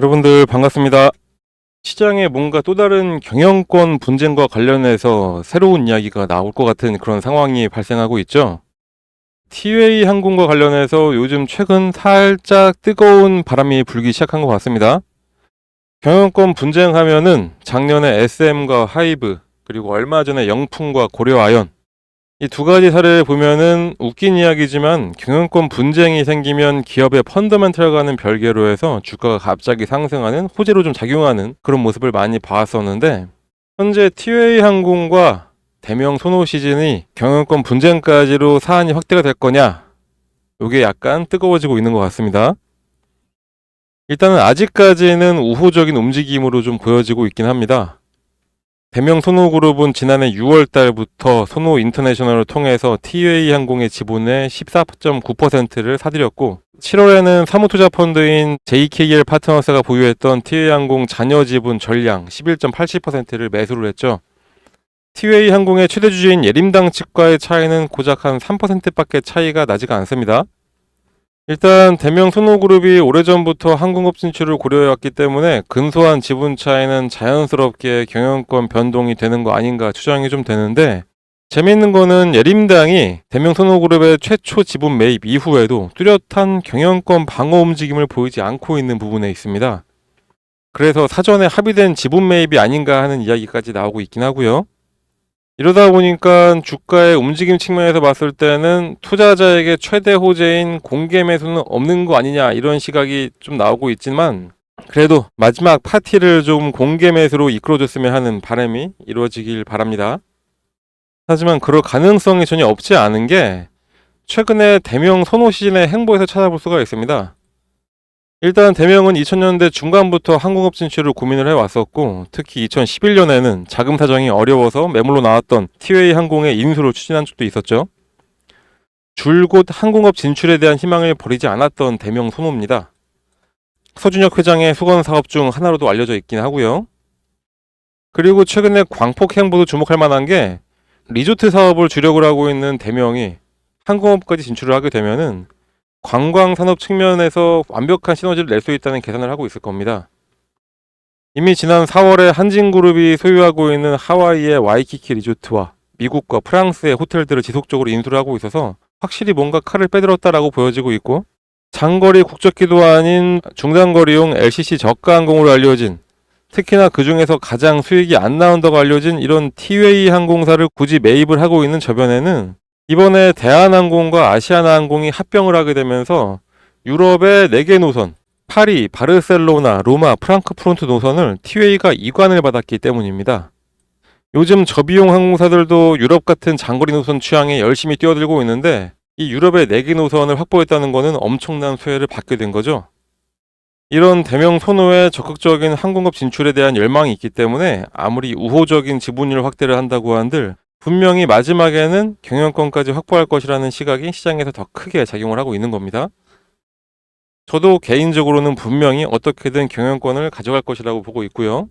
여러분들 반갑습니다. 시장에 뭔가 또 다른 경영권 분쟁과 관련해서 새로운 이야기가 나올 것 같은 그런 상황이 발생하고 있죠. 티웨이 항공과 관련해서 요즘 최근 살짝 뜨거운 바람이 불기 시작한 것 같습니다. 경영권 분쟁하면은 작년에 SM과 하이브 그리고 얼마 전에 영풍과 고려아연 이 두 가지 사례를 보면은 웃긴 이야기지만 경영권 분쟁이 생기면 기업의 펀더멘털과는 별개로 해서 주가가 갑자기 상승하는 호재로 좀 작용하는 그런 모습을 많이 봐왔었는데 현재 티웨이 항공과 대명 소노 시즌이 경영권 분쟁까지로 사안이 확대가 될 거냐 이게 약간 뜨거워지고 있는 것 같습니다. 일단은 아직까지는 우호적인 움직임으로 좀 보여지고 있긴 합니다. 대명 소노그룹은 지난해 6월 달부터 소노 인터내셔널을 통해서 티웨이 항공의 지분의 14.9%를 사들였고 7월에는 사무투자 펀드인 JKL 파트너스가 보유했던 티웨이 항공 잔여 지분 전량 11.87%를 매수를 했죠. 티웨이 항공의 최대 주주인 예림당 측과의 차이는 고작 한 3%밖에 차이가 나지가 않습니다. 일단 대명 소노그룹이 오래전부터 항공업 진출을 고려해왔기 때문에 근소한 지분 차이는 자연스럽게 경영권 변동이 되는 거 아닌가 추정이 좀 되는데 재미있는 거는 예림당이 대명 소노그룹의 최초 지분 매입 이후에도 뚜렷한 경영권 방어 움직임을 보이지 않고 있는 부분에 있습니다. 그래서 사전에 합의된 지분 매입이 아닌가 하는 이야기까지 나오고 있긴 하고요. 이러다 보니까 주가의 움직임 측면에서 봤을 때는 투자자에게 최대 호재인 공개 매수는 없는 거 아니냐 이런 시각이 좀 나오고 있지만 그래도 마지막 파티를 좀 공개 매수로 이끌어줬으면 하는 바람이 이루어지길 바랍니다. 하지만 그럴 가능성이 전혀 없지 않은 게 최근에 대명 선호 시즌의 행보에서 찾아볼 수가 있습니다. 일단 대명은 2000년대 중반부터 항공업 진출을 고민을 해왔었고 특히 2011년에는 자금 사정이 어려워서 매물로 나왔던 티웨이 항공의 인수를 추진한 적도 있었죠. 줄곧 항공업 진출에 대한 희망을 버리지 않았던 대명 소모입니다. 서준혁 회장의 수건 사업 중 하나로도 알려져 있긴 하고요. 그리고 최근에 광폭 행보도 주목할 만한 게 리조트 사업을 주력을 하고 있는 대명이 항공업까지 진출을 하게 되면은 관광 산업 측면에서 완벽한 시너지를 낼 수 있다는 계산을 하고 있을 겁니다. 이미 지난 4월에 한진그룹이 소유하고 있는 하와이의 와이키키 리조트와 미국과 프랑스의 호텔들을 지속적으로 인수를 하고 있어서 확실히 뭔가 칼을 빼들었다라고 보여지고 있고 장거리 국적기도 아닌 중단거리용 LCC 저가 항공으로 알려진 특히나 그 중에서 가장 수익이 안 나온다고 알려진 이런 티웨이 항공사를 굳이 매입을 하고 있는 저변에는 이번에 대한항공과 아시아나항공이 합병을 하게 되면서 유럽의 4개 노선, 파리, 바르셀로나, 로마, 프랑크푸르트 노선을 티웨이가 이관을 받았기 때문입니다. 요즘 저비용 항공사들도 유럽 같은 장거리 노선 취향에 열심히 뛰어들고 있는데 이 유럽의 4개 노선을 확보했다는 것은 엄청난 수혜를 받게 된 거죠. 이런 대명 선호의 적극적인 항공업 진출에 대한 열망이 있기 때문에 아무리 우호적인 지분율 확대를 한다고 한들 분명히 마지막에는 경영권까지 확보할 것이라는 시각이 시장에서 더 크게 작용을 하고 있는 겁니다. 저도 개인적으로는 분명히 어떻게든 경영권을 가져갈 것이라고 보고 있고요.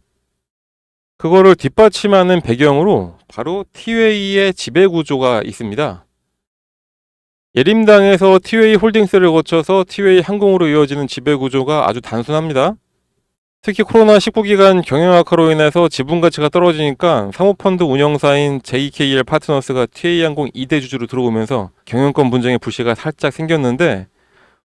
그거를 뒷받침하는 배경으로 바로 티웨이의 지배 구조가 있습니다. 예림당에서 티웨이 홀딩스를 거쳐서 티웨이 항공으로 이어지는 지배 구조가 아주 단순합니다. 특히 코로나19 기간 경영 악화로 인해서 지분 가치가 떨어지니까 사모펀드 운영사인 JKL 파트너스가 TA항공 2대 주주로 들어오면서 경영권 분쟁의 불씨가 살짝 생겼는데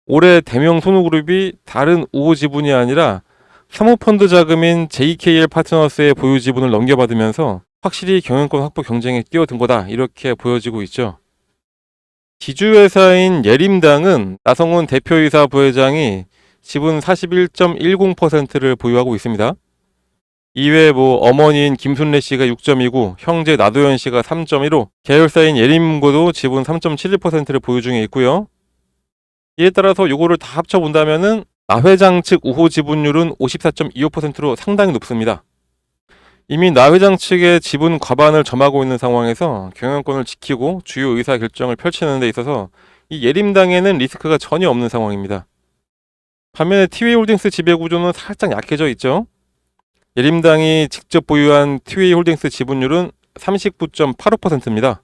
올해 대명 손우그룹이 다른 우호 지분이 아니라 사모펀드 자금인 JKL 파트너스의 보유 지분을 넘겨받으면서 확실히 경영권 확보 경쟁에 뛰어든 거다 이렇게 보여지고 있죠. 지주회사인 예림당은 나성훈 대표이사 부회장이 지분 41.10%를 보유하고 있습니다. 이외에 뭐 어머니인 김순례 씨가 6.29, 형제 나도현 씨가 3.15, 계열사인 예림고도 지분 3.71%를 보유 중에 있고요. 이에 따라서 요거를 다 합쳐 본다면은 나 회장 측 우호 지분율은 54.25%로 상당히 높습니다. 이미 나 회장 측의 지분 과반을 점하고 있는 상황에서 경영권을 지키고 주요 의사 결정을 펼치는 데 있어서 이 예림당에는 리스크가 전혀 없는 상황입니다. 반면에 티웨이 홀딩스 지배 구조는 살짝 약해져 있죠. 예림당이 직접 보유한 티웨이 홀딩스 지분율은 39.85%입니다.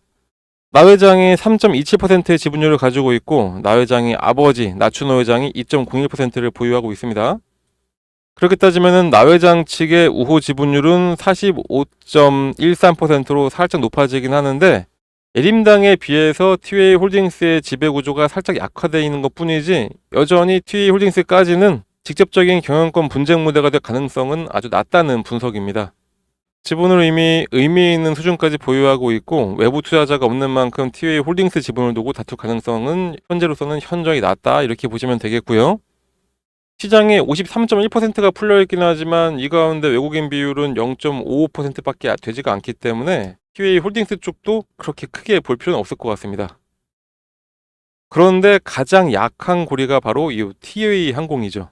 나 회장이 3.27%의 지분율을 가지고 있고 나 회장의 아버지 나춘호 회장이 2.01%를 보유하고 있습니다. 그렇게 따지면은 나회장 측의 우호 지분율은 45.13%로 살짝 높아지긴 하는데 예림당에 비해서 티웨이 홀딩스의 지배 구조가 살짝 약화되어 있는 것 뿐이지 여전히 티웨이 홀딩스까지는 직접적인 경영권 분쟁 무대가 될 가능성은 아주 낮다는 분석입니다. 지분을 이미 의미 있는 수준까지 보유하고 있고 외부 투자자가 없는 만큼 티웨이 홀딩스 지분을 두고 다툴 가능성은 현재로서는 현저히 낮다 이렇게 보시면 되겠고요. 시장에 53.1%가 풀려 있긴 하지만 이 가운데 외국인 비율은 0.55%밖에 되지가 않기 때문에 티웨이 홀딩스 쪽도 그렇게 크게 볼 필요는 없을 것 같습니다. 그런데 가장 약한 고리가 바로 이 티웨이 항공이죠.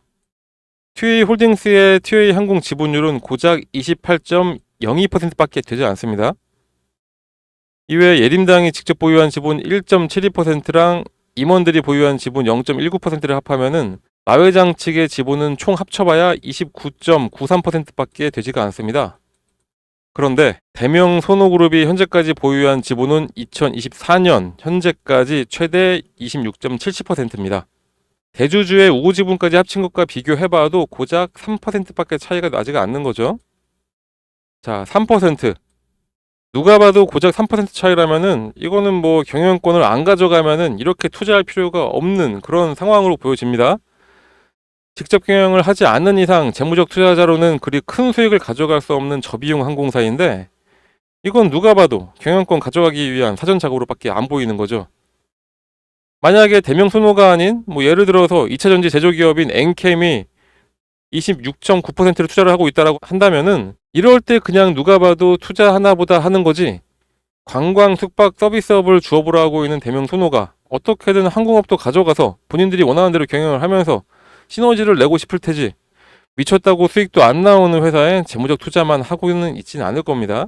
티웨이 홀딩스의 티웨이 항공 지분율은 고작 28.02%밖에 되지 않습니다. 이외에 예림당이 직접 보유한 지분 1.72%랑 임원들이 보유한 지분 0.19%를 합하면은 마회장 측의 지분은 총 합쳐봐야 29.93%밖에 되지가 않습니다. 그런데 대명 손호그룹이 현재까지 보유한 지분은 2024년 현재까지 최대 26.70%입니다. 대주주의 우호 지분까지 합친 것과 비교해봐도 고작 3%밖에 차이가 나지가 않는 거죠. 자, 3%. 누가 봐도 고작 3% 차이라면은 이거는 뭐 경영권을 안 가져가면은 이렇게 투자할 필요가 없는 그런 상황으로 보여집니다. 직접 경영을 하지 않는 이상 재무적 투자자로는 그리 큰 수익을 가져갈 수 없는 저비용 항공사인데 이건 누가 봐도 경영권 가져가기 위한 사전작업으로밖에 안 보이는 거죠. 만약에 대명 소노가 아닌 뭐 예를 들어서 2차 전지 제조기업인 엔캠이 26.9%를 투자를 하고 있다라고 한다면은 이럴 때 그냥 누가 봐도 투자 하나보다 하는 거지 관광 숙박 서비스업을 주업으로 하고 있는 대명 소노가 어떻게든 항공업도 가져가서 본인들이 원하는 대로 경영을 하면서 시너지를 내고 싶을 테지 미쳤다고 수익도 안 나오는 회사에 재무적 투자만 하고는 있지는 않을 겁니다.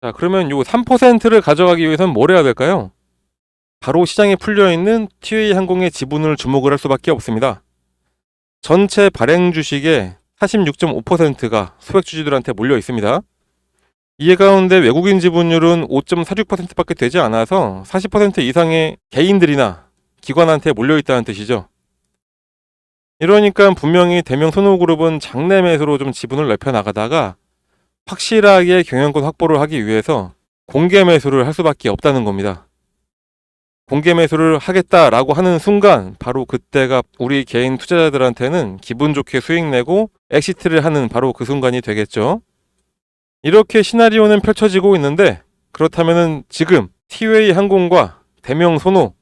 자 그러면 요 3%를 가져가기 위해서는 뭘 해야 될까요? 바로 시장에 풀려 있는 티웨이 항공의 지분을 주목을 할 수밖에 없습니다. 전체 발행 주식의 46.5%가 소액 주주들한테 몰려 있습니다. 이에 가운데 외국인 지분율은 5.46%밖에 되지 않아서 40% 이상의 개인들이나 기관한테 몰려 있다는 뜻이죠. 이러니까 분명히 대명 손호그룹은 장내 매수로 좀 지분을 넓혀 나가다가 확실하게 경영권 확보를 하기 위해서 공개 매수를 할 수밖에 없다는 겁니다. 공개 매수를 하겠다라고 하는 순간 바로 그때가 우리 개인 투자자들한테는 기분 좋게 수익 내고 엑시트를 하는 바로 그 순간이 되겠죠. 이렇게 시나리오는 펼쳐지고 있는데 그렇다면은 지금 티웨이 항공과 대명 소노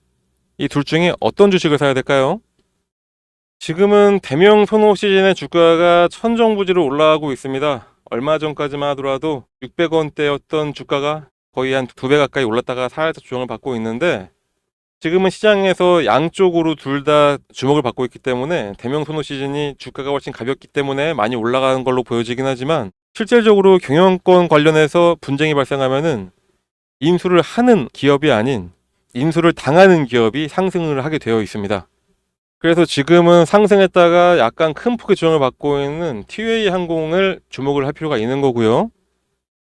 이 둘 중에 어떤 주식을 사야 될까요? 지금은 대명 소노 시즌의 주가가 천정부지로 올라가고 있습니다. 얼마 전까지만 하더라도 600원대였던 주가가 거의 한 두 배 가까이 올랐다가 살짝 조정을 받고 있는데 지금은 시장에서 양쪽으로 둘 다 주목을 받고 있기 때문에 대명 소노 시즌이 주가가 훨씬 가볍기 때문에 많이 올라가는 걸로 보여지긴 하지만 실질적으로 경영권 관련해서 분쟁이 발생하면은 인수를 하는 기업이 아닌 인수를 당하는 기업이 상승을 하게 되어 있습니다. 그래서 지금은 상승했다가 약간 큰 폭의 조정을 받고 있는 티웨이 항공을 주목을 할 필요가 있는 거고요.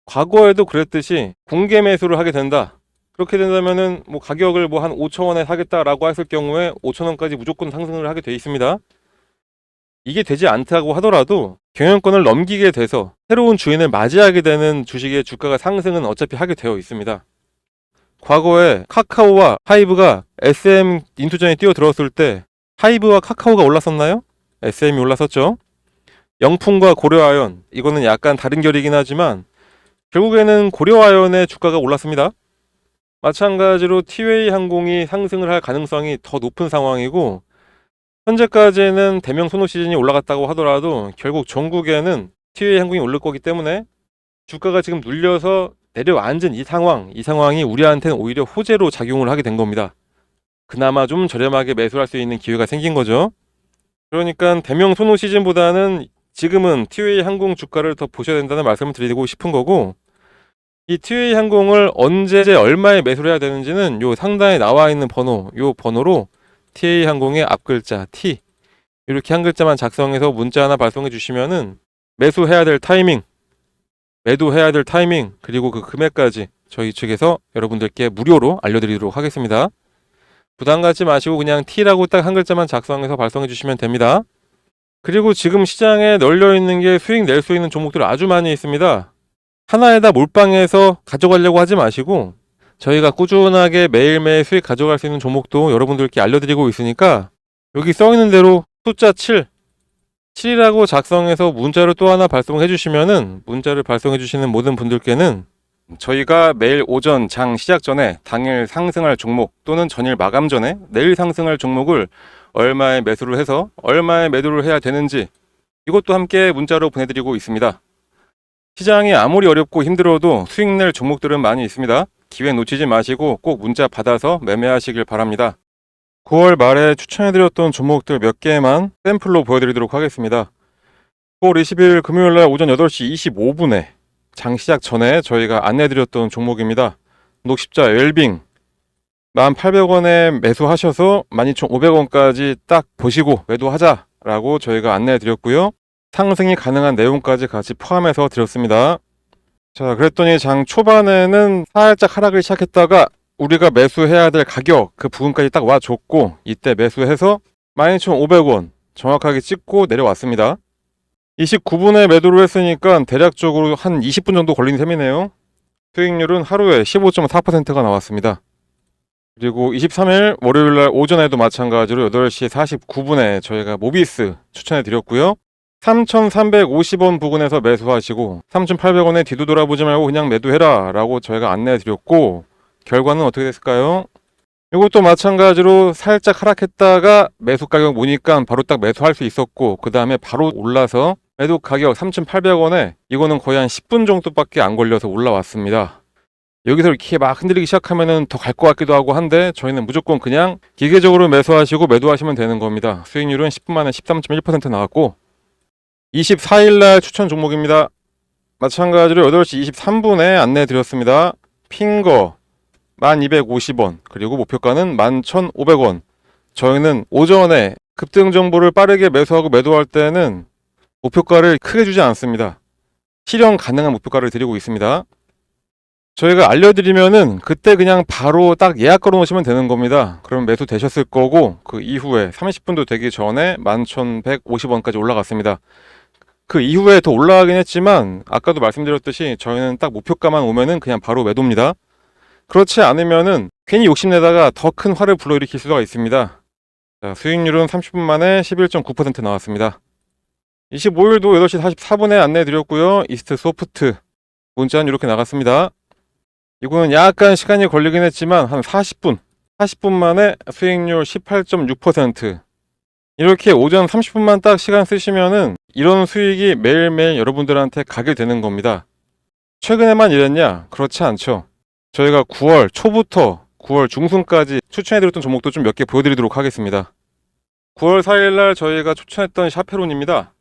과거에도 그랬듯이 공개 매수를 하게 된다. 그렇게 된다면은 뭐 가격을 뭐 한 5천 원에 사겠다라고 했을 경우에 5천 원까지 무조건 상승을 하게 돼 있습니다. 이게 되지 않다고 하더라도 경영권을 넘기게 돼서 새로운 주인을 맞이하게 되는 주식의 주가가 상승은 어차피 하게 되어 있습니다. 과거에 카카오와 하이브가 SM 인투전에 뛰어들었을 때 하이브와 카카오가 올랐었나요? SM이 올랐었죠. 영풍과 고려아연 이거는 약간 다른 결이긴 하지만 결국에는 고려아연의 주가가 올랐습니다. 마찬가지로 티웨이 항공이 상승을 할 가능성이 더 높은 상황이고 현재까지는 대명 소노 시즌이 올라갔다고 하더라도 결국 전국에는 티웨이 항공이 오를 거기 때문에 주가가 지금 눌려서 내려앉은 이 상황, 이 상황이 우리한테는 오히려 호재로 작용을 하게 된 겁니다. 그나마 좀 저렴하게 매수할 수 있는 기회가 생긴 거죠. 그러니까 대명 소노 시즌보다는 지금은 티웨이 항공 주가를 더 보셔야 된다는 말씀을 드리고 싶은 거고 이 티웨이 항공을 언제 얼마에 매수를 해야 되는지는 요 상단에 나와 있는 번호 요 번호로 티웨이 항공의 앞글자 T 이렇게 한 글자만 작성해서 문자 하나 발송해 주시면은 매수해야 될 타이밍 매도해야 될 타이밍 그리고 그 금액까지 저희 측에서 여러분들께 무료로 알려드리도록 하겠습니다. 부담 갖지 마시고 그냥 T라고 딱 한 글자만 작성해서 발송해 주시면 됩니다. 그리고 지금 시장에 널려 있는 게 수익 낼 수 있는 종목들 아주 많이 있습니다. 하나에다 몰빵해서 가져가려고 하지 마시고 저희가 꾸준하게 매일매일 수익 가져갈 수 있는 종목도 여러분들께 알려드리고 있으니까 여기 써 있는 대로 숫자 7 7이라고 작성해서 문자를 또 하나 발송해 주시면은 문자를 발송해 주시는 모든 분들께는 저희가 매일 오전 장 시작 전에 당일 상승할 종목 또는 전일 마감 전에 내일 상승할 종목을 얼마에 매수를 해서 얼마에 매도를 해야 되는지 이것도 함께 문자로 보내드리고 있습니다. 시장이 아무리 어렵고 힘들어도 수익 낼 종목들은 많이 있습니다. 기회 놓치지 마시고 꼭 문자 받아서 매매하시길 바랍니다. 9월 말에 추천해드렸던 종목들 몇 개만 샘플로 보여드리도록 하겠습니다. 9월 20일 금요일 날 오전 8시 25분에 장 시작 전에 저희가 안내해드렸던 종목입니다. 녹십자 웰빙 1,800원에 매수하셔서 12,500원까지 딱 보시고 매도하자라고 저희가 안내해드렸고요. 상승이 가능한 내용까지 같이 포함해서 드렸습니다. 자, 그랬더니 장 초반에는 살짝 하락을 시작했다가 우리가 매수해야 될 가격 그 부분까지 딱 와줬고 이때 매수해서 12,500원 정확하게 찍고 내려왔습니다. 29분에 매도를 했으니까 대략적으로 한 20분 정도 걸린 셈이네요. 수익률은 하루에 15.4%가 나왔습니다. 그리고 23일 월요일 날 오전에도 마찬가지로 8시 49분에 저희가 모비스 추천해 드렸고요. 3,350원 부근에서 매수하시고 3,800원에 뒤도 돌아보지 말고 그냥 매도해라 라고 저희가 안내해 드렸고 결과는 어떻게 됐을까요? 이것도 마찬가지로 살짝 하락했다가 매수 가격 보니까 바로 딱 매수할 수 있었고 그 다음에 바로 올라서 매도 가격 3,800원에 이거는 거의 한 10분 정도밖에 안 걸려서 올라왔습니다. 여기서 이렇게 막 흔들리기 시작하면은 더 갈 것 같기도 하고 한데 저희는 무조건 그냥 기계적으로 매수하시고 매도하시면 되는 겁니다. 수익률은 10분 만에 13.1% 나왔고 24일 날 추천 종목입니다. 마찬가지로 8시 23분에 안내 드렸습니다. 핑거 1250원 그리고 목표가는 11,500원. 저희는 오전에 급등 정보를 빠르게 매수하고 매도할 때는 목표가를 크게 주지 않습니다. 실현 가능한 목표가를 드리고 있습니다. 저희가 알려드리면은 그때 그냥 바로 딱 예약 걸어 놓으시면 되는 겁니다. 그럼 매수 되셨을 거고 그 이후에 30분도 되기 전에 11,150원까지 올라갔습니다. 그 이후에 더 올라가긴 했지만 아까도 말씀드렸듯이 저희는 딱 목표가만 오면은 그냥 바로 매도입니다. 그렇지 않으면은 괜히 욕심내다가 더 큰 화를 불러일으킬 수가 있습니다. 자, 수익률은 30분 만에 11.9% 나왔습니다. 25일도 8시 44분에 안내 드렸고요. 이스트 소프트 문자는 이렇게 나갔습니다. 이거는 약간 시간이 걸리긴 했지만 한 40분, 40분 만에 수익률 18.6%. 이렇게 오전 30분만 딱 시간 쓰시면은 이런 수익이 매일매일 여러분들한테 가게 되는 겁니다. 최근에만 이랬냐? 그렇지 않죠. 저희가 9월 초부터 9월 중순까지 추천해드렸던 종목도 좀 몇 개 보여드리도록 하겠습니다. 9월 4일날 저희가 추천했던 샤페론입니다.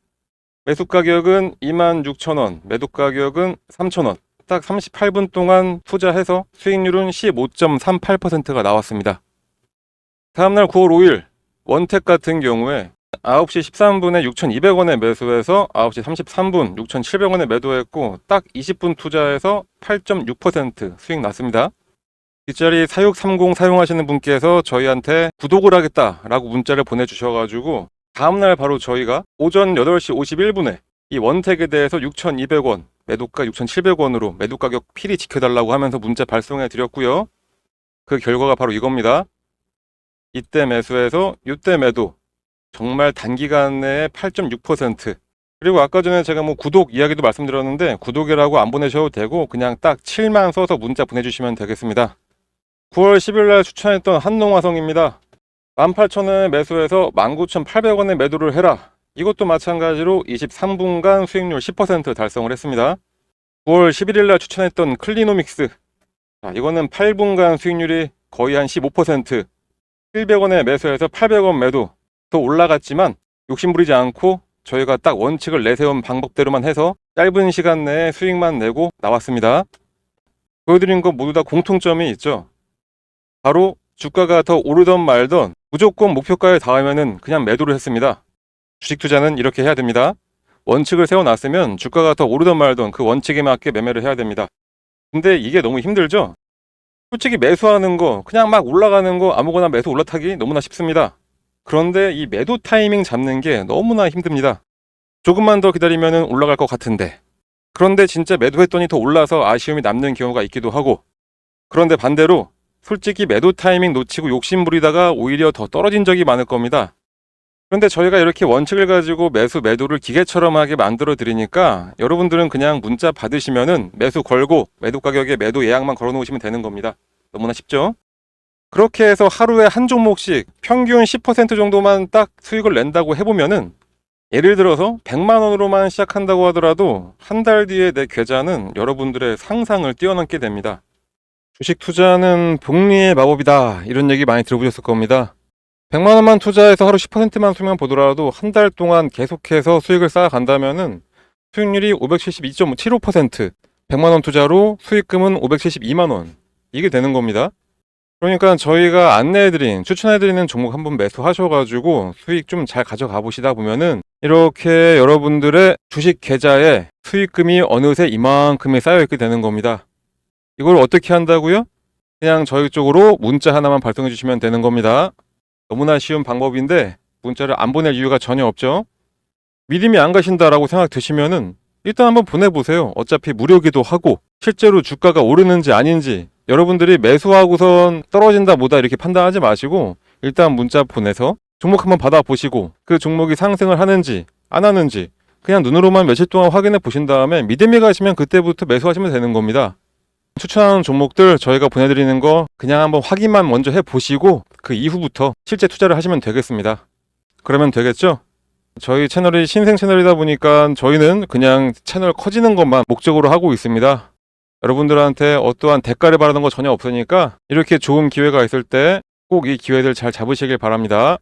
매수 가격은 26,000원, 매도 가격은 3,000원. 딱 38분 동안 투자해서 수익률은 15.38%가 나왔습니다. 다음날 9월 5일 원택 같은 경우에 9시 13분에 6,200원에 매수해서 9시 33분 6,700원에 매도했고 딱 20분 투자해서 8.6% 수익 났습니다. 뒷자리 4630 사용하시는 분께서 저희한테 구독을 하겠다라고 문자를 보내주셔가지고 다음날 바로 저희가 오전 8시 51분에 이 원택에 대해서 6,200원 매도가 6,700원으로 매도 가격 필히 지켜달라고 하면서 문자 발송해 드렸고요. 그 결과가 바로 이겁니다. 이때 매수해서 이때 매도 정말 단기간 내에 8.6% 그리고 아까 전에 제가 뭐 구독 이야기도 말씀드렸는데 구독이라고 안 보내셔도 되고 그냥 딱 7만 써서 문자 보내주시면 되겠습니다. 9월 10일 날 추천했던 한농화성입니다. 18,000원에 매수해서 19,800원에 매도를 해라. 이것도 마찬가지로 23분간 수익률 10% 달성을 했습니다. 9월 11일 날 추천했던 클리노믹스. 자, 이거는 8분간 수익률이 거의 한 15%. 700원에 매수해서 800원 매도. 더 올라갔지만 욕심부리지 않고 저희가 딱 원칙을 내세운 방법대로만 해서 짧은 시간 내에 수익만 내고 나왔습니다. 보여드린 것 모두 다 공통점이 있죠. 바로 주가가 더 오르던 말던 무조건 목표가에 닿으면은 그냥 매도를 했습니다. 주식 투자는 이렇게 해야 됩니다. 원칙을 세워놨으면 주가가 더 오르던 말던 그 원칙에 맞게 매매를 해야 됩니다. 근데 이게 너무 힘들죠? 솔직히 매수하는 거, 그냥 막 올라가는 거 아무거나 매수 올라타기 너무나 쉽습니다. 그런데 이 매도 타이밍 잡는 게 너무나 힘듭니다. 조금만 더 기다리면 올라갈 것 같은데. 그런데 진짜 매도했더니 더 올라서 아쉬움이 남는 경우가 있기도 하고. 그런데 반대로 솔직히 매도 타이밍 놓치고 욕심 부리다가 오히려 더 떨어진 적이 많을 겁니다. 그런데 저희가 이렇게 원칙을 가지고 매수 매도를 기계처럼 하게 만들어 드리니까 여러분들은 그냥 문자 받으시면은 매수 걸고 매도 가격에 매도 예약만 걸어 놓으시면 되는 겁니다. 너무나 쉽죠? 그렇게 해서 하루에 한 종목씩 평균 10% 정도만 딱 수익을 낸다고 해보면은 예를 들어서 100만 원으로만 시작한다고 하더라도 한 달 뒤에 내 계좌는 여러분들의 상상을 뛰어넘게 됩니다. 주식 투자는 복리의 마법이다. 이런 얘기 많이 들어보셨을 겁니다. 100만 원만 투자해서 하루 10%만 수익만 보더라도 한 달 동안 계속해서 수익을 쌓아간다면은 수익률이 572.75%, 100만 원 투자로 수익금은 572만 원. 이게 되는 겁니다. 그러니까 저희가 안내해드린, 추천해드리는 종목 한번 매수하셔가지고 수익 좀 잘 가져가 보시다 보면은 이렇게 여러분들의 주식 계좌에 수익금이 어느새 이만큼이 쌓여있게 되는 겁니다. 이걸 어떻게 한다고요? 그냥 저희 쪽으로 문자 하나만 발송해 주시면 되는 겁니다. 너무나 쉬운 방법인데 문자를 안 보낼 이유가 전혀 없죠. 믿음이 안 가신다라고 생각 드시면은 일단 한번 보내보세요. 어차피 무료기도 하고 실제로 주가가 오르는지 아닌지 여러분들이 매수하고선 떨어진다 뭐다 이렇게 판단하지 마시고 일단 문자 보내서 종목 한번 받아보시고 그 종목이 상승을 하는지 안 하는지 그냥 눈으로만 며칠 동안 확인해 보신 다음에 믿음이 가시면 그때부터 매수하시면 되는 겁니다. 추천하는 종목들 저희가 보내드리는 거 그냥 한번 확인만 먼저 해보시고 그 이후부터 실제 투자를 하시면 되겠습니다. 그러면 되겠죠? 저희 채널이 신생 채널이다 보니까 저희는 그냥 채널 커지는 것만 목적으로 하고 있습니다. 여러분들한테 어떠한 대가를 바라는 거 전혀 없으니까 이렇게 좋은 기회가 있을 때 꼭 이 기회들 잘 잡으시길 바랍니다.